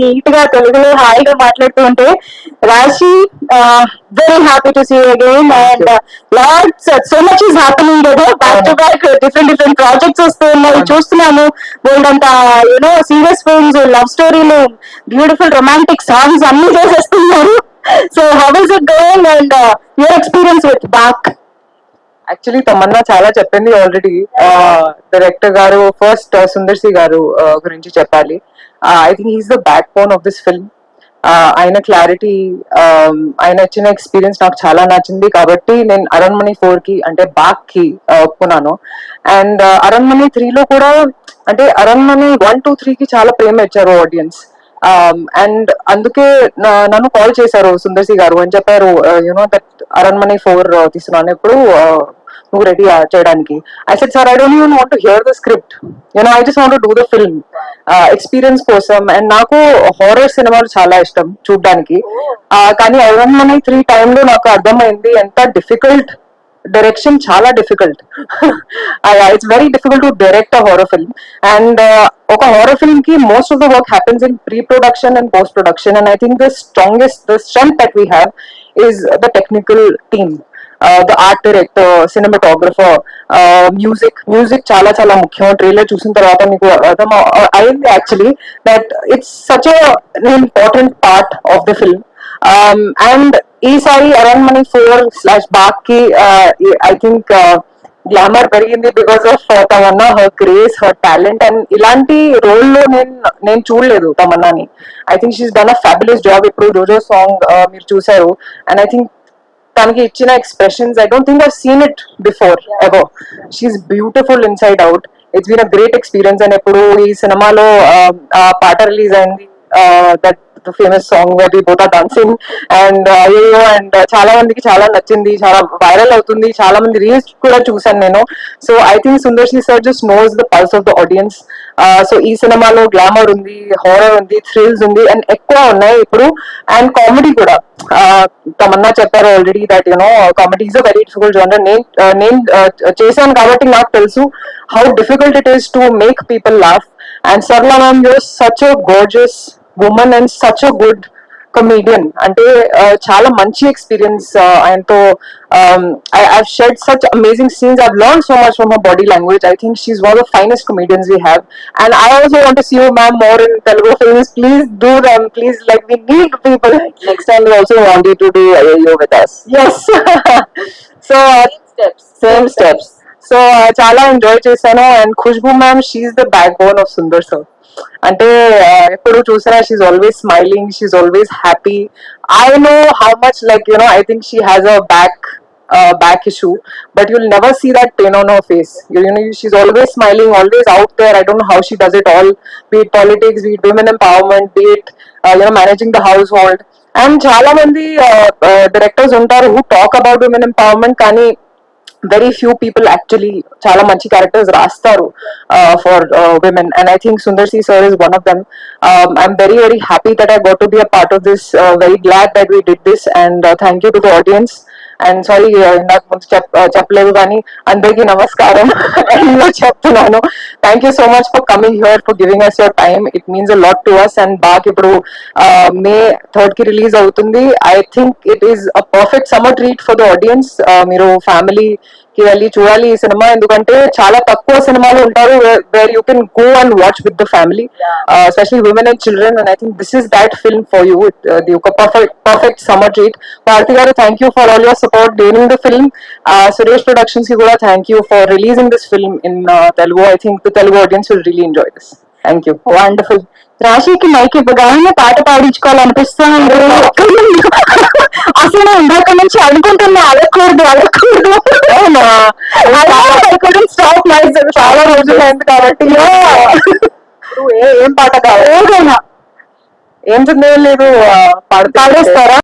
నీట్గా తెలుగులో హాయిగా మాట్లాడుతూ ఉంటే Raashi very happy to see again and lots so much is happening కదా. Back to back different different projects వస్తూ ఉన్నాయి. చూస్తున్నాము. గోల్డ్ అంత you know serious films love స్టోరీలు బ్యూటిఫుల్ రొమాంటిక్ సాంగ్స్ అన్ని చేసేస్తున్నారు. So how is it going and your experience with Baak actually Tamannaah చాలా చెప్పింది ఆల్రెడీ డైరెక్టర్ uh, గారు ఫస్ట్ సుందర్సి uh, గారు uh, గురించి చెప్పాలి. I think he's the backbone of this film ఆయన క్లారిటీ um, ఆయన ఇచ్చిన ఎక్స్పీరియన్స్ నాకు చాలా నచ్చింది. కాబట్టి నేను అరణ్మణి ఫోర్కి అంటే బ్యాక్కి uh, ఒప్పుకున్నాను. అండ్ uh, అరణ్మణి త్రీ లో కూడా అంటే అరణ్మణి వన్ టూ త్రీ కి చాలా ప్రేమ ఇచ్చారు ఆడియన్స్ అండ్ um, అందుకే నన్ను కాల్ చేశారు సుందర్సి గారు అని చెప్పారు. యునో దట్ అరణ్మణి ఫోర్ తీసుకున్నాను. ఇప్పుడు నువ్వు రెడీ చేయడానికి? I said sir I don't even want to hear the script you know I just want do the film experience కోసం. అండ్ నాకు హారర్ సినిమాలు చాలా ఇష్టం చూడడానికి. కానీ అరణ్మణి త్రీ టైంలో నాకు అర్థమైంది ఎంత డిఫికల్ట్ డైరెక్షన్ చాలా difficult it's very difficult to direct a horror film and ఒక horror ఫిల్మ్కి most of the work happens in pre production and post production and I think the strongest the strength that we have is the technical team the art director cinematographer music music చాలా చాలా ముఖ్యం. Trailer చూసిన తర్వాత మీకు అర్థం అయింది actually that it's such important part of the film and ఈసారి around money four slash బాక్కి ఐ థింక్ గ్లామర్ పెరిగింది because of Tamannaah her craze her talent and ఇలాంటి రోల్లో నేను నేను చూడలేదు తమన్నాని I think she's done a fabulous job ఇప్పుడు రోజో సాంగ్ మీరు చూసారు అండ్ ఐ థింక్ తనకి ఇచ్చిన expressions I don't think I seen it before ever she's beautiful inside out it's been a great experience అని ఎప్పుడు ఈ సినిమాలో ఆ పాట రిలీజ్ అయింది. That famous song very both are dancing and అయ్యో అండ్ చాలా మందికి చాలా నచ్చింది చాలా వైరల్ అవుతుంది. చాలా మంది రీల్స్ కూడా చూసాను నేను. So I think Sundar sir just knows the pulse of the audience so ఈ సినిమాలో గ్లామర్ ఉంది హారర్ ఉంది థ్రిల్స్ ఉంది అండ్ ఎక్కువ ఉన్నాయి ఇప్పుడు. అండ్ కామెడీ కూడా. Uh, తమన్నా చెప్పారు already that you know comedy is a very difficult genre నేను uh, నేను uh, చేశాను కాబట్టి నాకు తెలుసు how difficult it is to make people laugh and Sarla ma'am you're such a gorgeous woman and such a good comedian అంటే uh, చాలా మంచి experience ఆయనతో I shared such amazing scenes I learn so much from her body language I think she's one of finest comedians we have and I also want see you ma'am more in Telugu films please do them please like we need people next time also want you to do you with us as so same steps so చాలా enjoy చేశాను. And Khushbu ma'am she's the backbone of Sundar sir అంటే uh, ఎప్పుడు చూసినా she always smiling she always happy I know how much like you know I think she has a back back issue but you'll never see that pain on her face you, you know she's always smiling always out there i don't know how she does it all be it politics be it women empowerment be it uh, you know managing the household and చాలా మంది directors ఉంటారు who talk about women empowerment కానీ very few people actually చాలా మంచి characters రాస్తారు for women and I think Sundar C sir is one of them I'm very very happy that I got to be a part of this very glad that we did this and thank you to the audience and sorry ఇందాక ముందు చెప్ uh, చెప్పలేదు కానీ అందరికీ నమస్కారం ఇలా చెప్తున్నాను thank you so much for coming here for giving us your time it means a lot to us and బాగా ఇప్పుడు మే థర్డ్కి రిలీజ్ అవుతుంది. I think it is a perfect summer treat for the audience మీరు family కి వెళ్ళి చూడాలి ఈ cinema. ఎందుకంటే చాలా తక్కువ సినిమాలు ఉంటారు where you can go and watch with the family especially women and children and I think this is that film for you the ఒక perfect perfect summer treat Bharathi garu thank you for all your support during the film Suresh ప్రొడక్షన్స్కి కూడా thank you for releasing this film in Telugu I think the Telugu audience will really enjoy this thank you wonderful రాశికి mike ఇవ్వగానే పాట పాడించుకోవాలనిపిస్తుంది. అసలు ఇందాక నుంచి అనుకుంటున్నా అడగకూడదు అడగకూడదు. స్టాప్ చాలా రోజులు అయింది కాబట్టి. ఏ- పాట కావాలి? ఏదైనా. ఏం చిన్న లేదు పాడేస్తారా?